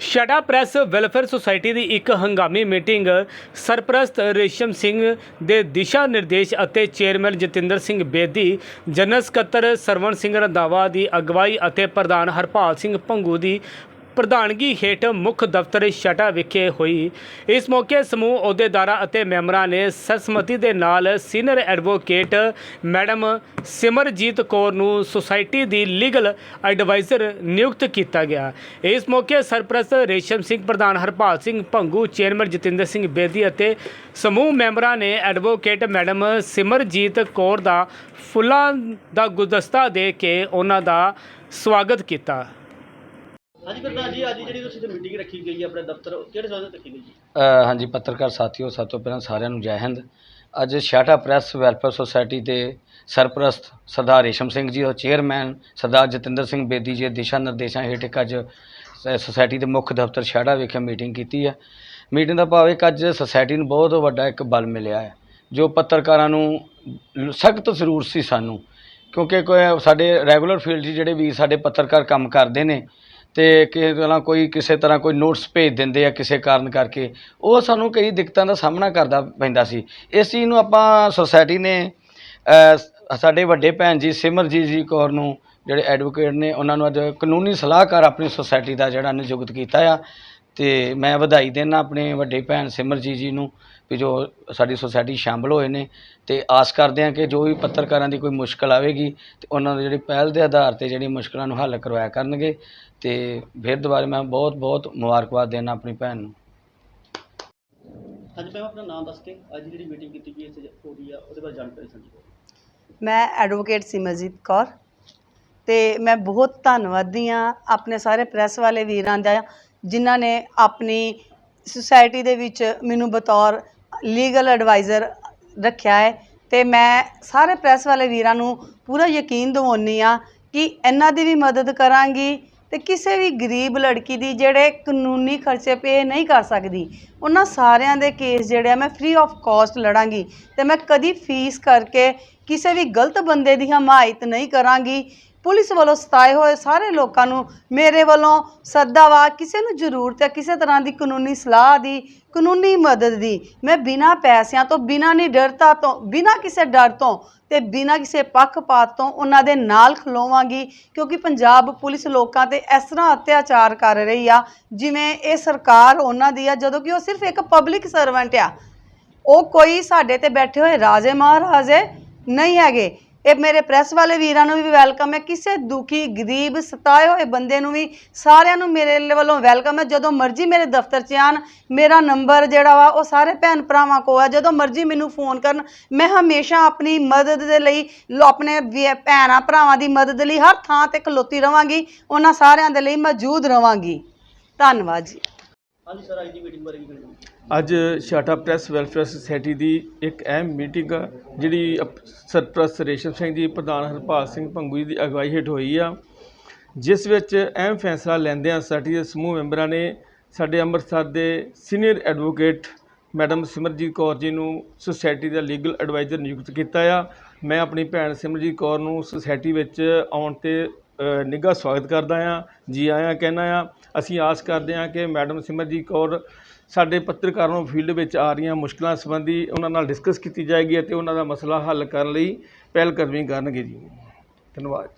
ਸ਼ਡਾ press welfare society ਦੀ ਇੱਕ ਹੰਗਾਮੀ ਮੀਟਿੰਗ ਸਰਪ੍ਰਸਤ ਰੇਸ਼ਮ ਸਿੰਘ ਦੇ ਦਿਸ਼ਾ ਨਿਰਦੇਸ਼ ਅਤੇ ਚੇਅਰਮੈਨ ਜਤਿੰਦਰ ਸਿੰਘ ਬੇਦੀ, ਜਨਰਲ ਸਕੱਤਰ ਸਰਵਣ ਸਿੰਘ ਰੰਧਾਵਾ ਦੀ ਅਗਵਾਈ ਅਤੇ ਪ੍ਰਧਾਨ ਹਰਪਾਲ ਸਿੰਘ ਭੰਗੂ ਦੀ ਪ੍ਰਧਾਨਗੀ ਹੇਠ ਮੁੱਖ ਦਫ਼ਤਰ ਸ਼ਟਾ ਵਿਖੇ ਹੋਈ। ਇਸ ਮੌਕੇ ਸਮੂਹ ਅਹੁਦੇਦਾਰਾਂ ਅਤੇ ਮੈਂਬਰਾਂ ਨੇ ਸਰਸਮਤੀ ਦੇ ਨਾਲ senior advocate madam Simarjeet Kaur ਨੂੰ ਸੁਸਾਇਟੀ ਦੀ ਲੀਗਲ ਐਡਵਾਈਜ਼ਰ ਨਿਯੁਕਤ ਕੀਤਾ ਗਿਆ। ਇਸ ਮੌਕੇ ਸਰਪ੍ਰਸਤ ਰੇਸ਼ਮ ਸਿੰਘ, ਪ੍ਰਧਾਨ ਹਰਪਾਲ ਸਿੰਘ ਭੰਗੂ, ਚੇਅਰਮੈਨ ਜਤਿੰਦਰ ਸਿੰਘ ਬੇਦੀ ਅਤੇ ਸਮੂਹ ਮੈਂਬਰਾਂ ਨੇ ਐਡਵੋਕੇਟ ਮੈਡਮ ਸਿਮਰਜੀਤ ਕੌਰ ਦਾ ਫੁੱਲਾਂ ਦਾ ਗੁਲਦਸਤਾ ਦੇ ਕੇ ਉਹਨਾਂ ਦਾ ਸਵਾਗਤ ਕੀਤਾ। ਹਾਂਜੀ ਪ੍ਰਧਾਨ ਜੀ ਅੱਜ ਜਿਹੜੀ ਤੁਸੀਂ ਮੀਟਿੰਗ ਰੱਖੀ ਗਈ ਹੈ ਆਪਣੇ ਦਫ਼ਤਰ ਕਿਹੜੇ ਸੰਬੰਧ ਰੱਖੀ ਗਈ ਜੀ? ਅ, ਹਾਂਜੀ ਪੱਤਰਕਾਰ ਸਾਥੀਓ ਸਭ ਤੋਂ ਪਹਿਲਾਂ ਸਾਰਿਆਂ ਨੂੰ ਜੈ ਹਿੰਦ। ਅੱਜ ਸ਼ਾਟਾ ਪ੍ਰੈਸ ਵੈਲਫੇਅਰ ਸੁਸਾਇਟੀ ਦੇ ਸਰਪ੍ਰਸਤ ਸਰਦਾਰ ਰੇਸ਼ਮ ਸਿੰਘ ਜੀ ਔਰ ਚੇਅਰਮੈਨ ਸਰਦਾਰ ਜਤਿੰਦਰ ਸਿੰਘ ਬੇਦੀ ਜੀ ਦੇ ਦਿਸ਼ਾ ਨਿਰਦੇਸ਼ਾਂ ਹੇਠ ਇੱਕ ਅੱਜ ਸ- ਸੁਸਾਇਟੀ ਦੇ ਮੁੱਖ ਦਫ਼ਤਰ ਸ਼ਾਟਾ ਵਿਖੇ ਮੀਟਿੰਗ ਕੀਤੀ ਹੈ। ਮੀਟਿੰਗ ਦਾ ਭਾਵ ਇੱਕ ਅੱਜ ਸੁਸਾਇਟੀ ਨੂੰ ਬਹੁਤ ਵੱਡਾ ਇੱਕ ਬਲ ਮਿਲਿਆ ਹੈ ਜੋ ਪੱਤਰਕਾਰਾਂ ਨੂੰ ਸਖਤ ਜ਼ਰੂਰ ਸੀ ਸਾਨੂੰ ਕਿਉਂਕਿ ਕੋਈ ਸਾਡੇ ਰੈਗੂਲਰ ਫੀਲਡ 'ਚ ਜਿਹੜੇ ਵੀ ਸਾਡੇ ਪੱਤਰਕਾਰ ਕੰਮ ਕਰਦੇ ਨੇ ਅਤੇ ਕਿਸੇ ਤਰ੍ਹਾਂ ਕੋਈ ਕਿਸੇ ਤਰ੍ਹਾਂ ਕੋਈ ਨੋਟਸ ਭੇਜ ਦਿੰਦੇ ਆ ਕਿਸੇ ਕਾਰਨ ਕਰਕੇ, ਉਹ ਸਾਨੂੰ ਕਈ ਦਿੱਕਤਾਂ ਦਾ ਸਾਹਮਣਾ ਕਰਦਾ ਪੈਂਦਾ ਸੀ। ਇਸ ਚੀਜ਼ ਨੂੰ ਆਪਾਂ ਸੁਸਾਇਟੀ ਨੇ ਸਾਡੇ ਵੱਡੇ ਭੈਣ ਜੀ ਸਿਮਰਜੀਤ ਜੀ ਕੌਰ ਨੂੰ, ਜਿਹੜੇ ਐਡਵੋਕੇਟ ਨੇ, ਉਹਨਾਂ ਨੂੰ ਅੱਜ ਕਾਨੂੰਨੀ ਸਲਾਹਕਾਰ ਆਪਣੀ ਸੋਸਾਇਟੀ ਦਾ ਜਿਹੜਾ ਨਿਯੁਕਤ ਕੀਤਾ ਆ। ਤੇ ਮੈਂ ਵਧਾਈ ਦੇਣਾ ਆਪਣੇ ਵੱਡੇ ਭੈਣ ਸਿਮਰਜੀਤ ਜੀ ਨੂੰ ਵੀ ਜੋ ਸਾਡੀ ਸੁਸਾਇਟੀ ਸ਼ਾਮਲ ਹੋਏ ਨੇ ਤੇ ਆਸ ਕਰਦੇ ਹਾਂ ਕਿ ਜੋ ਵੀ ਪੱਤਰਕਾਰਾਂ ਦੀ ਕੋਈ ਮੁਸ਼ਕਲ ਆਵੇਗੀ ਤੇ ਉਹਨਾਂ ਦੇ ਜਿਹੜੀ ਪਹਿਲ ਦੇ ਆਧਾਰ ਤੇ ਜਿਹੜੀ ਮੁਸ਼ਕਲਾਂ ਨੂੰ ਹੱਲ ਕਰਵਾਇਆ ਕਰਨਗੇ ਤੇ ਫਿਰ ਦੁਬਾਰਾ ਮੈਂ ਬਹੁਤ ਬਹੁਤ ਮੁਬਾਰਕਬਾਦ ਦੇਣਾ ਆਪਣੀ ਭੈਣ ਨੂੰ। ਹਾਂਜੀ ਮੈਂ ਆਪਣਾ ਨਾਮ ਦੱਸ ਕੇ ਅੱਜ ਜਿਹੜੀ ਮੀਟਿੰਗ ਕੀਤੀ ਗਈ ਇੱਥੇ ਹੋ ਰਹੀ ਆ ਉਹਦੇ ਬਾਰੇ ਜਾਣਕਾਰੀ ਸਾਂਝੀ ਕਰੋ ਮੈਂ ਐਡਵੋਕੇਟ ਸਿਮਰਜੀਤ ਕੌਰ ਤੇ ਮੈਂ ਬਹੁਤ ਧੰਨਵਾਦੀ ਹਾਂ ਆਪਣੇ ਸਾਰੇ ਪ੍ਰੈਸ ਵਾਲੇ ਵੀਰਾਂ ਦਾ ਜਿਨ੍ਹਾਂ ਨੇ ਆਪਣੀ ਸੁਸਾਇਟੀ ਦੇ ਵਿੱਚ ਮੈਨੂੰ ਬਤੌਰ ਲੀਗਲ ਐਡਵਾਈਜ਼ਰ ਰੱਖਿਆ ਹੈ ਅਤੇ ਮੈਂ ਸਾਰੇ ਪ੍ਰੈਸ ਵਾਲੇ ਵੀਰਾਂ ਨੂੰ ਪੂਰਾ ਯਕੀਨ ਦਿਵਾਉਂਦੀ ਹਾਂ ਕਿ ਇਹਨਾਂ ਦੀ ਵੀ ਮਦਦ ਕਰਾਂਗੀ ਅਤੇ ਕਿਸੇ ਵੀ ਗਰੀਬ ਲੜਕੀ ਦੀ ਜਿਹੜੇ ਕਾਨੂੰਨੀ ਖਰਚੇ ਪੇ ਨਹੀਂ ਕਰ ਸਕਦੀ। ਉਹਨਾਂ ਸਾਰਿਆਂ ਦੇ ਕੇਸ ਜਿਹੜੇ ਆ ਮੈਂ ਫ੍ਰੀ ਆਫ ਕਾਸਟ ਲੜਾਂਗੀ ਅਤੇ ਮੈਂ ਕਦੀ ਫੀਸ ਕਰਕੇ ਕਿਸੇ ਵੀ ਗਲਤ ਬੰਦੇ ਦੀ ਹਮਾਇਤ ਨਹੀਂ ਕਰਾਂਗੀ। ਪੁਲਿਸ ਵੱਲੋਂ ਸਤਾਏ ਹੋਏ ਸਾਰੇ ਲੋਕਾਂ ਨੂੰ ਮੇਰੇ ਵੱਲੋਂ ਸੱਦਾ ਵਾ, ਕਿਸੇ ਨੂੰ ਜ਼ਰੂਰਤ ਹੈ ਕਿਸੇ ਤਰ੍ਹਾਂ ਦੀ ਕਾਨੂੰਨੀ ਸਲਾਹ ਦੀ, ਕਾਨੂੰਨੀ ਮਦਦ ਦੀ, ਮੈਂ ਬਿਨਾਂ ਪੈਸਿਆਂ ਤੋਂ, ਬਿਨਾਂ ਨਿਡਰਤਾ ਤੋਂ, ਬਿਨਾਂ ਕਿਸੇ ਡਰ ਤੋਂ ਤੇ ਬਿਨਾਂ ਕਿਸੇ ਪੱਖਪਾਤ ਤੋਂ ਉਹਨਾਂ ਦੇ ਨਾਲ ਖਲੋਵਾਂਗੀ ਕਿਉਂਕਿ ਪੰਜਾਬ ਪੁਲਿਸ ਲੋਕਾਂ ਤੇ ਇਸ ਤਰ੍ਹਾਂ ਅਤਿਆਚਾਰ ਕਰ ਰਹੀ ਆ, ਜਿਵੇਂ ਇਹ ਸਰਕਾਰ ਉਹਨਾਂ ਦੀ ਆ, ਜਦੋਂ ਕਿ ਉਹ ਸਿਰਫ ਇੱਕ ਪਬਲਿਕ ਸਰਵੈਂਟ ਆ। ਉਹ ਕੋਈ ਸਾਡੇ ਤੇ ਬੈਠੇ ਹੋਏ ਰਾਜੇ ਮਹਾਰਾਜੇ ਨਹੀਂ ਹੈਗੇ। ਇਹ ਮੇਰੇ ਪ੍ਰੈਸ ਵਾਲੇ ਵੀਰਾਂ ਨੂੰ ਵੀ ਵੈਲਕਮ ਹੈ। ਕਿਸੇ ਦੁਖੀ, ਗਰੀਬ, ਸਤਾਏ ਹੋਏ ਬੰਦੇ ਨੂੰ ਵੀ ਸਾਰਿਆਂ ਨੂੰ ਮੇਰੇ ਵੱਲੋਂ ਵੈਲਕਮ ਹੈ। ਜਦੋਂ ਮਰਜ਼ੀ ਮੇਰੇ ਦਫ਼ਤਰ 'ਚ ਆਣ ਮੇਰਾ ਨੰਬਰ ਜਿਹੜਾ ਵਾ, ਉਹ ਸਾਰੇ ਭੈਣ ਭਰਾਵਾਂ ਕੋਲ ਆ। ਜਦੋਂ ਮਰਜ਼ੀ ਮੈਨੂੰ ਫੋਨ ਕਰਨ, ਮੈਂ ਹਮੇਸ਼ਾ ਆਪਣੀ ਮਦਦ ਦੇ ਲਈ, ਲੋ- ਆਪਣੇ ਵੀ- ਭੈਣਾਂ ਭਰਾਵਾਂ ਦੀ ਮਦਦ ਲਈ ਹਰ ਥਾਂ ਤੇ ਖਲੋਤੀ ਰਵਾਂਗੀ। ਉਹਨਾਂ ਸਾਰਿਆਂ ਦੇ ਲਈ ਮੌਜੂਦ ਰਵਾਂਗੀ। ਧੰਨਵਾਦ ਜੀ। ਹਾਂਜੀ ਸਰ ਅੱਜ ਦੀ ਮੀਟਿੰਗ ਬਾਰੇ ਕੀ ਕਹਿਣਾ ਅੱਜ ਸ਼ਾਟਾ ਪ੍ਰੈਸ ਵੈਲਫੇਅਰ ਸੁਸਾਇਟੀ ਦੀ ਇੱਕ ਅਹਿਮ ਮੀਟਿੰਗ ਆ, ਜਿਹੜੀ ਅਪ- ਸਰਪ੍ਰਸਤ ਰੇਸ਼ਮ ਸਿੰਘ ਜੀ ਪ੍ਰਧਾਨ ਹਰਪਾਲ ਸਿੰਘ ਭੰਗੂ ਜੀ ਦੀ ਅਗਵਾਈ ਹੇਠ ਹੋਈ ਆ। ਜਿਸ ਵਿੱਚ ਅਹਿਮ ਫੈਸਲਾ ਲੈਂਦਿਆਂ ਸਾਡੀ ਦੇ ਸਮੂਹ ਮੈਂਬਰਾਂ ਨੇ ਸਾਡੇ ਅੰਮ੍ਰਿਤਸਰ ਦੇ senior advocate madam Simarjeet Kaur ji ਨੂੰ ਸੁਸਾਇਟੀ ਦਾ ਲੀਗਲ ਐਡਵਾਈਜ਼ਰ ਨਿਯੁਕਤ ਕੀਤਾ ਆ। ਮੈਂ ਆਪਣੀ ਭੈਣ ਸਿਮਰਜੀਤ ਕੌਰ ਨੂੰ ਸੁਸਾਇਟੀ ਵਿੱਚ ਆਉਣ ਤੇ ਨਿੱਘਾ ਸਵਾਗਤ ਕਰਦਾ ਹਾਂ, ਜੀ ਆਇਆਂ ਕਹਿੰਦਾ ਹਾਂ। ਅਸੀਂ ਆਸ ਕਰਦੇ ਹਾਂ ਕਿ ਮੈਡਮ ਸਿਮਰਜੀਤ ਕੌਰ ਸਾਡੇ ਪੱਤਰਕਾਰਾਂ ਨੂੰ ਫੀਲਡ ਵਿੱਚ ਆ ਰਹੀਆਂ ਮੁਸ਼ਕਲਾਂ ਸੰਬੰਧੀ ਉਹਨਾਂ ਨਾਲ ਡਿਸਕਸ ਕੀਤੀ ਜਾਏਗੀ ਅਤੇ ਉਹਨਾਂ ਦਾ ਮਸਲਾ ਹੱਲ ਕਰਨ ਲਈ ਪਹਿਲਕਦਮੀ ਕਰਨਗੇ ਜੀ। ਧੰਨਵਾਦ